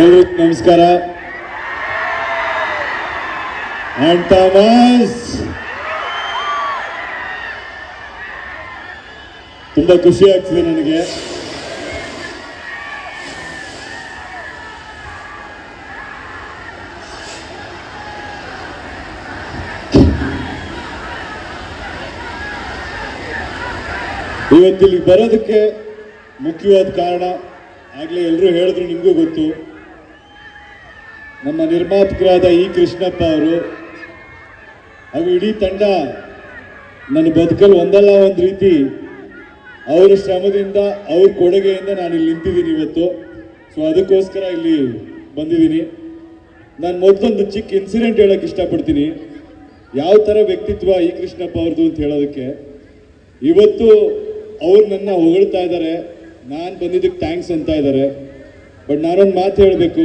ಎಲ್ರಿಗೂ ನಮಸ್ಕಾರ. And Thomas. ತುಂಬಾ ಖುಷಿ ಆಗ್ತಿದೆ ನನಗೆ. ಇವತ್ತಿಲ್ಲಿ ಬರೋದಕ್ಕೆ ಮುಖ್ಯವಾದ ಕಾರಣ ಆಗಲೇ ಎಲ್ಲರೂ ಹೇಳಿದ್ರು ನಿಮಗೂ ಗೊತ್ತು. ನಮ್ಮ ನಿರ್ಮಾಪಕರಾದ ಇ ಕೃಷ್ಣಪ್ಪ ಅವರು, ಹಾಗೂ ಇಡೀ ತಂಡ, ನನ್ನ ಬದುಕಲು ಒಂದಲ್ಲ ಒಂದು ರೀತಿ ಅವರ ಶ್ರಮದಿಂದ, ಅವ್ರ ಕೊಡುಗೆಯಿಂದ ನಾನು ಇಲ್ಲಿ ನಿಂತಿದ್ದೀನಿ ಇವತ್ತು. ಸೊ ಅದಕ್ಕೋಸ್ಕರ ಇಲ್ಲಿ ಬಂದಿದ್ದೀನಿ. ನಾನು ಮೊದಲೊಂದು ಚಿಕ್ಕ ಇನ್ಸಿಡೆಂಟ್ ಹೇಳಕ್ಕೆ ಇಷ್ಟಪಡ್ತೀನಿ. ಯಾವ ಥರ ವ್ಯಕ್ತಿತ್ವ ಇ ಕೃಷ್ಣಪ್ಪ ಅವ್ರದ್ದು ಅಂತ ಹೇಳೋದಕ್ಕೆ. ಇವತ್ತು ಅವ್ರು ನನ್ನ ಹೊಗಳ್ತಾ ಇದ್ದಾರೆ. ನಾನು ಬಂದಿದ್ದಕ್ಕೆ ಥ್ಯಾಂಕ್ಸ್ ಅಂತ ಇದ್ದಾರೆ. ಬಟ್ ನಾನೊಂದು ಮಾತು ಹೇಳಬೇಕು.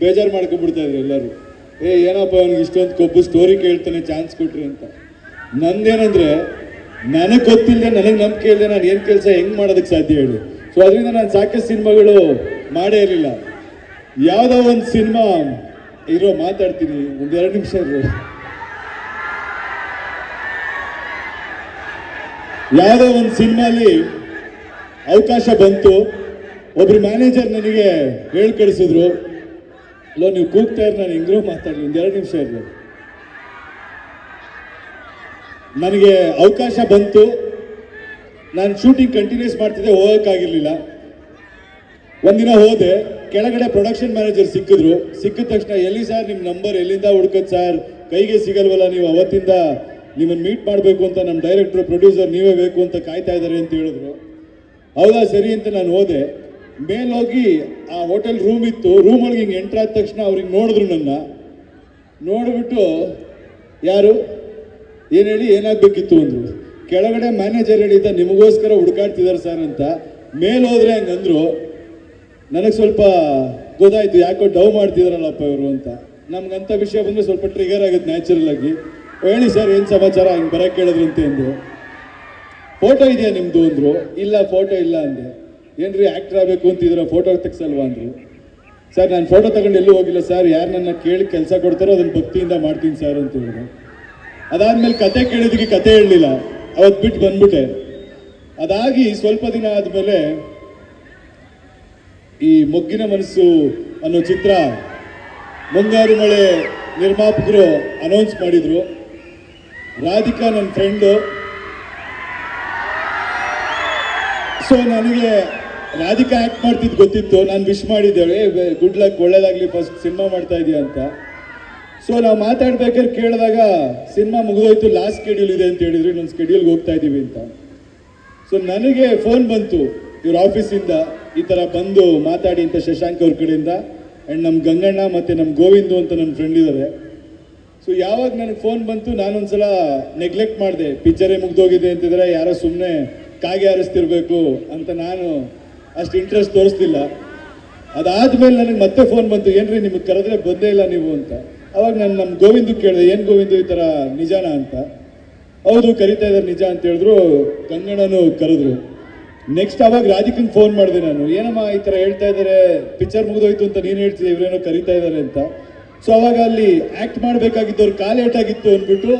ಬೇಜಾರು ಮಾಡ್ಕೊಂಡ್ಬಿಡ್ತಾ ಇದ್ರು ಎಲ್ಲರೂ. ಏ, ಏನಪ್ಪ ಅವ್ನಿಗೆ ಇಷ್ಟೊಂದು ಕೊಬ್ಬು ಸ್ಟೋರಿ ಕೇಳ್ತಾನೆ ಚಾನ್ಸ್ ಕೊಟ್ರಿ ಅಂತ. ನಂದೇನಂದ್ರೆ, ನನಗೆ ಗೊತ್ತಿಲ್ಲದೆ ನನಗೆ ನಂಬಿಕೆ ಇಲ್ಲದೆ ನಾನು ಏನು ಕೆಲಸ ಹೆಂಗೆ ಮಾಡೋದಕ್ಕೆ ಸಾಧ್ಯ ಹೇಳಿ. ಸೊ ಅದರಿಂದ ನಾನು ಸಾಕಷ್ಟು ಸಿನಿಮಾಗಳು ಮಾಡೇ ಇರಲಿಲ್ಲ. ಯಾವುದೋ ಒಂದು ಸಿನಿಮಾ, ಇರೋ ಮಾತಾಡ್ತೀನಿ ಒಂದೆರಡು ನಿಮಿಷ ಇರೋ ಯಾವುದೋ ಒಂದು ಸಿನಿಮಾಲಿ ಅವಕಾಶ ಬಂತು. ಒಬ್ರು ಮ್ಯಾನೇಜರ್ ನನಗೆ ಹೇಳಿ ಕಳಿಸಿದ್ರು. ಅಲ್ಲೋ ನೀವು ಕೂಗ್ತಾ ಇರೋ ನಾನು ಹೆಂಗ್ರೋ ಮಾತಾಡಲಿ ಎರಡು ನಿಮಿಷ ಇರಲಿ ನನಗೆ ಅವಕಾಶ ಬಂತು. ನಾನು ಶೂಟಿಂಗ್ ಕಂಟಿನ್ಯೂಸ್ ಮಾಡ್ತಿದ್ದೆ, ಹೋಗೋಕ್ಕಾಗಿರಲಿಲ್ಲ. ಒಂದಿನ ಹೋದೆ. ಕೆಳಗಡೆ ಪ್ರೊಡಕ್ಷನ್ ಮ್ಯಾನೇಜರ್ ಸಿಕ್ಕಿದ್ರು. ಸಿಕ್ಕಿದ ತಕ್ಷಣ, ಎಲ್ಲಿ ಸರ್ ನಿಮ್ಮ ನಂಬರ್ ಎಲ್ಲಿಂದ ಹುಡ್ಕೋದು ಸರ್ ಕೈಗೆ ಸಿಗಲ್ವಲ್ಲ ನೀವು, ಅವತ್ತಿಂದ ನಿಮ್ಮನ್ನು ಮೀಟ್ ಮಾಡಬೇಕು ಅಂತ ನಮ್ಮ ಡೈರೆಕ್ಟ್ರು ಪ್ರೊಡ್ಯೂಸರ್ ನೀವೇ ಬೇಕು ಅಂತ ಕಾಯ್ತಾ ಇದ್ದಾರೆ ಅಂತ ಹೇಳಿದ್ರು. ಹೌದಾ, ಸರಿ ಅಂತ ನಾನು ಹೋದೆ. ಮೇಲೋಗಿ ಆ ಹೋಟೆಲ್ ರೂಮ್ ಇತ್ತು. ರೂಮ್ ಒಳಗೆ ಹಿಂಗೆ ಎಂಟ್ರ್ ಆದ ತಕ್ಷಣ ಅವ್ರಿಗೆ ನೋಡಿದ್ರು ನನ್ನ. ನೋಡಿಬಿಟ್ಟು, ಯಾರು? ಏನು ಹೇಳಿ? ಏನಾಗಬೇಕಿತ್ತು? ಅಂದರು. ಕೆಳಗಡೆ ಮ್ಯಾನೇಜರ್ ಹೇಳಿದ್ದ, ನಿಮಗೋಸ್ಕರ ಹುಡುಕಾಡ್ತಿದ್ದಾರೆ ಸರ್ ಅಂತ. ಮೇಲೋದ್ರೆ ಹೋದ್ರೆ ಹಂಗಂದ್ರು, ನನಗೆ ಸ್ವಲ್ಪ ಗೊತ್ತಾಯಿತು, ಯಾಕೋ ಡವ್ ಮಾಡ್ತಿದಾರಲ್ಲಪ್ಪ ಇವರು ಅಂತ. ನಮ್ಗಂಥ ವಿಷಯ ಬಂದರೆ ಸ್ವಲ್ಪ ಟ್ರಿಗರ್ ಆಗುತ್ತೆ ನ್ಯಾಚುರಲ್ ಆಗಿ. ಹೇಳಿ ಸರ್ ಏನು ಸಮಾಚಾರ? ಹಿಂಗೆ ಬರೋಕ್ಕೆ ಕೇಳಿದ್ರಂತೆ ಎಂದು ಫೋಟೋ ಇದೆಯಾ ನಿಮ್ಮದು ಅಂದರು. ಇಲ್ಲ, ಫೋಟೋ ಇಲ್ಲ ಅಂದೆ. ಏನ್ರಿ ಆಕ್ಟರ್ ಆಗಬೇಕು ಅಂತಿದ್ರೆ ಫೋಟೋ ತೆಗ್ಸಲ್ವಾ ಅಂದ್ರು? ಸರ್ ನಾನು ಫೋಟೋ ತಗೊಂಡು ಎಲ್ಲೂ ಹೋಗಿಲ್ಲ. ಸರ್ ಯಾರು ನನ್ನ ಕೇಳಿ ಕೆಲಸ ಕೊಡ್ತಾರೋ ಅದನ್ನು ಭಕ್ತಿಯಿಂದ ಮಾಡ್ತೀನಿ ಸರ್ ಅಂತ ಹೇಳಿದ್ರು. ಅದಾದ್ಮೇಲೆ ಕತೆ ಕೇಳಿದಕ್ಕೆ ಕತೆ ಹೇಳಲಿಲ್ಲ. ಅವತ್ತು ಬಿಟ್ಟು ಬಂದ್ಬಿಟ್ಟೆ. ಅದಾಗಿ ಸ್ವಲ್ಪ ದಿನ ಆದಮೇಲೆ ಈ ಮೊಗ್ಗಿನ ಮನಸ್ಸು ಅನ್ನೋ ಚಿತ್ರ ಮುಂಗಾರು ಮಳೆ ನಿರ್ಮಾಪಕರು ಅನೌನ್ಸ್ ಮಾಡಿದ್ರು. ರಾಧಿಕಾ ನನ್ನ ಫ್ರೆಂಡು ಸೊ ನನಗೆ ರಾಧಿಕಾ ಆ್ಯಕ್ಟ್ ಮಾಡ್ತಿದ್ದು ಗೊತ್ತಿತ್ತು. ನಾನು ವಿಶ್ ಮಾಡಿದ್ದೇವೆ. ಗುಡ್ ಲಕ್ ಒಳ್ಳೇದಾಗಲಿ ಫಸ್ಟ್ ಸಿನಿಮಾ ಮಾಡ್ತಾ ಇದೀಯ ಅಂತ. ಸೊ ನಾವು ಮಾತಾಡ್ಬೇಕಾದ್ರೆ ಕೇಳಿದಾಗ ಸಿನಿಮಾ ಮುಗಿದೋಯ್ತು ಲಾಸ್ಟ್ ಸ್ಕೆಡ್ಯೂಲ್ ಇದೆ ಅಂತ ಹೇಳಿದ್ರು. ಇನ್ನೊಂದು ಸ್ಕೆಡ್ಯೂಲ್ಗೆ ಹೋಗ್ತಾ ಇದ್ದೀವಿ ಅಂತ. ಸೊ ನನಗೆ ಫೋನ್ ಬಂತು ಇವ್ರ ಆಫೀಸಿಂದ ಈ ಥರ ಬಂದು ಮಾತಾಡಿ ಅಂತ ಶಶಾಂಕ್ ಅವ್ರ ಕಡೆಯಿಂದ. ಆ್ಯಂಡ್ ನಮ್ಮ ಗಂಗಣ್ಣ ಮತ್ತು ನಮ್ಮ ಗೋವಿಂದು ಅಂತ ನನ್ನ ಫ್ರೆಂಡ್ ಇದ್ದಾರೆ ಸೊ ಯಾವಾಗ ನನಗೆ ಫೋನ್ ಬಂತು, ನಾನೊಂದ್ಸಲ ನೆಗ್ಲೆಕ್ಟ್ ಮಾಡಿದೆ. ಪಿಚ್ಚರೇ ಮುಗ್ದೋಗಿದೆ ಅಂತಿದ್ರೆ ಯಾರೋ ಸುಮ್ಮನೆ ಕಾಗೆ ಹಾರಿಸ್ತಿರ್ಬೇಕು ಅಂತ ನಾನು ಅಷ್ಟು ಇಂಟ್ರೆಸ್ಟ್ ತೋರಿಸ್ತಿಲ್ಲ ಅದಾದ್ಮೇಲೆ ನನಗೆ ಮತ್ತೆ ಫೋನ್ ಬಂತು, ಏನ್ರಿ ನಿಮಗೆ ಕರೆದ್ರೆ ಬಂದೇ ಇಲ್ಲ ನೀವು ಅಂತ. ಅವಾಗ ನಾನು ನಮ್ಮ ಗೋವಿಂದ ಕೇಳಿದೆ, ಏನು ಗೋವಿಂದ ಈ ಥರ ನಿಜಾನ ಅಂತ? ಹೌದು, ಕರಿತಾ ಇದ್ದಾರೆ ನಿಜ ಅಂತ ಹೇಳಿದ್ರು, ಕಂಗಣನು ಕರೆದ್ರು. ನೆಕ್ಸ್ಟ್ ಅವಾಗ ರಾಧಿಕಂಗೆ ಫೋನ್ ಮಾಡಿದೆ ನಾನು, ಏನಮ್ಮ ಈ ಥರ ಹೇಳ್ತಾ ಇದ್ದಾರೆ? ಪಿಕ್ಚರ್ ಮುಗಿದೋಯ್ತು ಅಂತ ನೀನು ಹೇಳ್ತಿದ್ದೆ, ಇವರೇನೋ ಕರಿತಾ ಇದ್ದಾರೆ ಅಂತ. ಸೊ ಅವಾಗ ಅಲ್ಲಿ ಆ್ಯಕ್ಟ್ ಮಾಡಬೇಕಾಗಿದ್ದವ್ರು ಕಾಲೇಟ್ ಆಗಿತ್ತು ಅಂದ್ಬಿಟ್ಟು,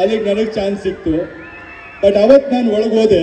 ಅಲ್ಲಿಗೆ ನನಗೆ ಚಾನ್ಸ್ ಸಿಕ್ತು. ಬಟ್ ಅವತ್ತು ನಾನು ಒಳಗೆ ಹೋದೆ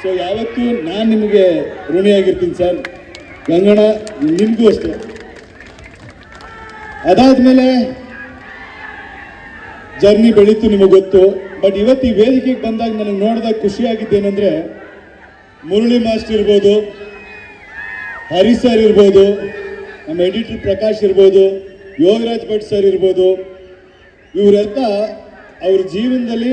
ಸೊ ಯಾವತ್ತೂ ನಾನು ನಿಮಗೆ ಋಣಿಯಾಗಿರ್ತೀನಿ ಸರ್ ಗಂಗಣ ನಿಮಗೂ ಅಷ್ಟೇ. ಅದಾದ್ಮೇಲೆ ಜರ್ನಿ ಬೆಳೀತು ನಿಮಗೆ ಗೊತ್ತು. ಬಟ್ ಇವತ್ತು ಈ ವೇದಿಕೆಗೆ ಬಂದಾಗ ನನಗೆ ನೋಡಿದಾಗ ಖುಷಿಯಾಗಿದ್ದೇನೆಂದರೆ ಮುರಳಿ ಮಾಸ್ಟರ್ ಇರ್ಬೋದು, ಹರಿ ಸರ್ ಇರ್ಬೋದು, ನಮ್ಮ ಎಡಿಟರ್ ಪ್ರಕಾಶ್ ಇರ್ಬೋದು, ಯೋಗರಾಜ್ ಭಟ್ ಸರ್ ಇರ್ಬೋದು, ಇವರೆಲ್ಲ ಅವ್ರ ಜೀವನದಲ್ಲಿ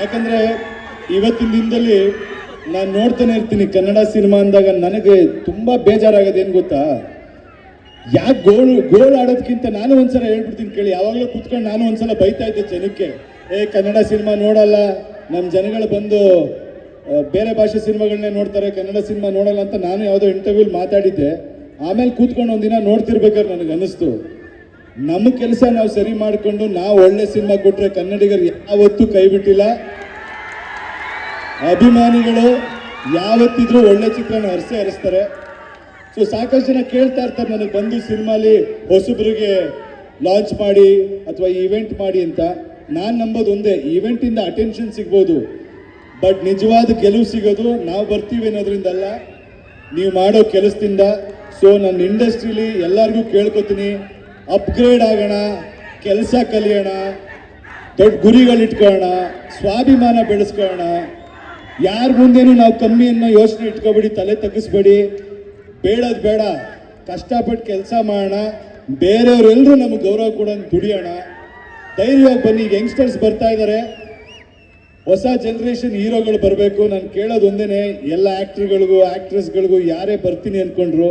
ಯಾಕಂದ್ರೆ ಇವತ್ತಿನ ದಿನದಲ್ಲಿ ನಾನು ನೋಡ್ತಾನೆ ಇರ್ತೀನಿ ಕನ್ನಡ ಸಿನಿಮಾ ಅಂದಾಗ ನನಗೆ ತುಂಬಾ ಬೇಜಾರಾಗೋದು ಏನು ಗೊತ್ತಾ? ಯಾಕೆ ಗೋಲ್ ಗೋಲ್ ಆಡೋದಕ್ಕಿಂತ ನಾನು ಒಂದ್ಸಲ ಹೇಳ್ಬಿಡ್ತೀನಿ ಕೇಳಿ. ಯಾವಾಗಲೂ ಕುತ್ಕೊಂಡು ನಾನು ಒಂದ್ಸಲ ಬೈತಾ ಇದ್ದೆ ಜನಕ್ಕೆ. ಏ, ಕನ್ನಡ ಸಿನಿಮಾ ನೋಡಲ್ಲ. ನಮ್ಮ ಜನಗಳು ಬಂದು ಬೇರೆ ಭಾಷೆ ಸಿನಿಮಾಗಳನ್ನೇ ನೋಡ್ತಾರೆ, ಕನ್ನಡ ಸಿನಿಮಾ ನೋಡಲ್ಲ ಅಂತ ನಾನು ಯಾವುದೋ ಇಂಟರ್ವ್ಯೂಲ್ ಮಾತಾಡಿದ್ದೆ. ಆಮೇಲೆ ಕೂತ್ಕೊಂಡು ಒಂದಿನ ನೋಡ್ತಿರ್ಬೇಕಾದ್ರೆ ನನಗೆ ಅನ್ನಿಸ್ತು. ನಮ್ಮ ಕೆಲಸ ನಾವು ಸರಿ ಮಾಡಿಕೊಂಡು ನಾವು ಒಳ್ಳೆ ಸಿನಿಮಾ ಕೊಟ್ಟರೆ ಕನ್ನಡಿಗರು ಯಾವತ್ತೂ ಕೈ ಬಿಟ್ಟಿಲ್ಲ. ಅಭಿಮಾನಿಗಳು ಯಾವತ್ತಿದ್ರೂ ಒಳ್ಳೆ ಚಿತ್ರನ ಹರಿಸೇ ಹರಿಸ್ತಾರೆ ಸೊ ಸಾಕಷ್ಟು ಜನ ಕೇಳ್ತಾ ಇರ್ತಾರೆ ನನಗೆ ಬಂದು ಸಿನಿಮಾಲಿ ಹೊಸಬ್ರಿಗೆ ಲಾಂಚ್ ಮಾಡಿ ಅಥವಾ ಈವೆಂಟ್ ಮಾಡಿ ಅಂತ. ನಾನು ನಂಬೋದು ಒಂದೇ ಈವೆಂಟಿಂದ ಅಟೆನ್ಷನ್ ಸಿಗ್ಬೋದು. ಬಟ್ ನಿಜವಾದ ಗೆಲುವು ಸಿಗೋದು ನಾವು ಬರ್ತೀವಿ ಅನ್ನೋದ್ರಿಂದಲ್ಲ ನೀವು ಮಾಡೋ ಕೆಲಸದಿಂದ. ಸೊ ನನ್ನ ಇಂಡಸ್ಟ್ರೀಲಿ ಎಲ್ಲರಿಗೂ ಕೇಳ್ಕೊತೀನಿ. ಅಪ್ಗ್ರೇಡ್ ಆಗೋಣ, ಕೆಲಸ ಕಲಿಯೋಣ, ದೊಡ್ಡ ಗುರಿಗಳಿಟ್ಕೊಳ್ಳೋಣ ಸ್ವಾಭಿಮಾನ ಬೆಳೆಸ್ಕೊಳ್ಳೋಣ. ಯಾರ ಮುಂದೇನು ನಾವು ಕಮ್ಮಿ ಅನ್ನೋ ಯೋಚನೆ ಇಟ್ಕೊಬೇಡಿ, ತಲೆ ತಗ್ಗಿಸ್ಬೇಡಿ. ಬೇಡದ್ ಬೇಡ, ಕಷ್ಟಪಟ್ಟು ಕೆಲಸ ಮಾಡೋಣ. ಬೇರೆಯವರೆಲ್ಲರೂ ನಮ್ಗೆ ಗೌರವ ಕೂಡ ದುಡಿಯೋಣ. ಧೈರ್ಯವಾಗಿ ಬನ್ನಿ ಯಂಗ್ಸ್ಟರ್ಸ್ ಬರ್ತಾ ಇದ್ದಾರೆ ಹೊಸ ಜನ್ರೇಷನ್ ಹೀರೋಗಳು ಬರಬೇಕು. ನಾನು ಕೇಳೋದು ಒಂದೇನೆ, ಎಲ್ಲ ಆ್ಯಕ್ಟ್ರ್ಗಳಿಗೂ ಆ್ಯಕ್ಟ್ರೆಸ್ಗಳಿಗೂ ಯಾರೇ ಬರ್ತೀನಿ ಅಂದ್ಕೊಂಡ್ರು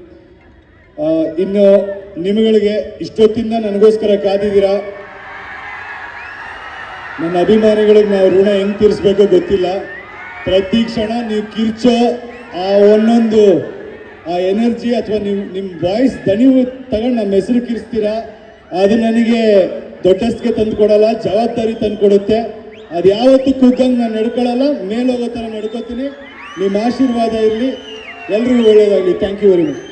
ಇನ್ನು ನಿಮಗಳಿಗೆ ಇಷ್ಟೊತ್ತಿಂದ ನನಗೋಸ್ಕರ ಕಾದಿದ್ದೀರಾ? ನನ್ನ ಅಭಿಮಾನಿಗಳಿಗೆ ನಾವು ಋಣ ಹೆಂಗ್ ತೀರಿಸ್ಬೇಕೋ ಗೊತ್ತಿಲ್ಲ. ಪ್ರತಿ ಕ್ಷಣ ನೀವು ಕಿರ್ಚೋ ಆ ಒಂದೊಂದು, ಆ ಎನರ್ಜಿ ಅಥವಾ ನೀವು ನಿಮ್ಮ ವಾಯ್ಸ್ ದಣಿವು ತಗೊಂಡು ನಮ್ಮ ಹೆಸರು ಕಿರಿಸ್ತೀರಾ? ಅದು ನನಗೆ ದೊಡ್ಡಸ್ಗೆ ತಂದು ಕೊಡಲ್ಲ ಜವಾಬ್ದಾರಿ ತಂದು ಕೊಡುತ್ತೆ ಅದು ಯಾವತ್ತೂ ಕುಗ್ಗಂಗೆ ನಾನು ನಡ್ಕೊಳ್ಳಲ್ಲ, ಮೇಲೋಗೋ ಥರ ನಡ್ಕೋತೀನಿ. ನಿಮ್ಮ ಆಶೀರ್ವಾದ ಇರಲಿ. ಎಲ್ರಿಗೂ ಒಳ್ಳೆಯದಾಗಲಿ. ಥ್ಯಾಂಕ್ ಯು ವೆರಿ ಮಚ್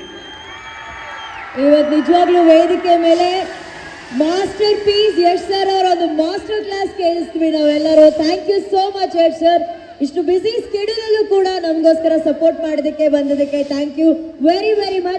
ಇವತ್ತು ನಿಜವಾಗ್ಲೂ ವೇದಿಕೆ ಮೇಲೆ ಮಾಸ್ಟರ್ ಪೀಸ್ ಯಶ್ ಸರ್ ಅವರ ಒಂದು ಮಾಸ್ಟರ್ ಕ್ಲಾಸ್ ಕೇಳಿಸ್ತೀವಿ ನಾವೆಲ್ಲರೂ. Thank you so much Yash sir ಇಷ್ಟು ಬಿಸಿ ಸ್ಕೆಡ್ಯೂಲ್ ಅಲ್ಲೂ ಕೂಡ ನಮಗೋಸ್ಕರ ಸಪೋರ್ಟ್ ಮಾಡೋದಕ್ಕೆ ಬಂದದಕ್ಕೆ thank you very very much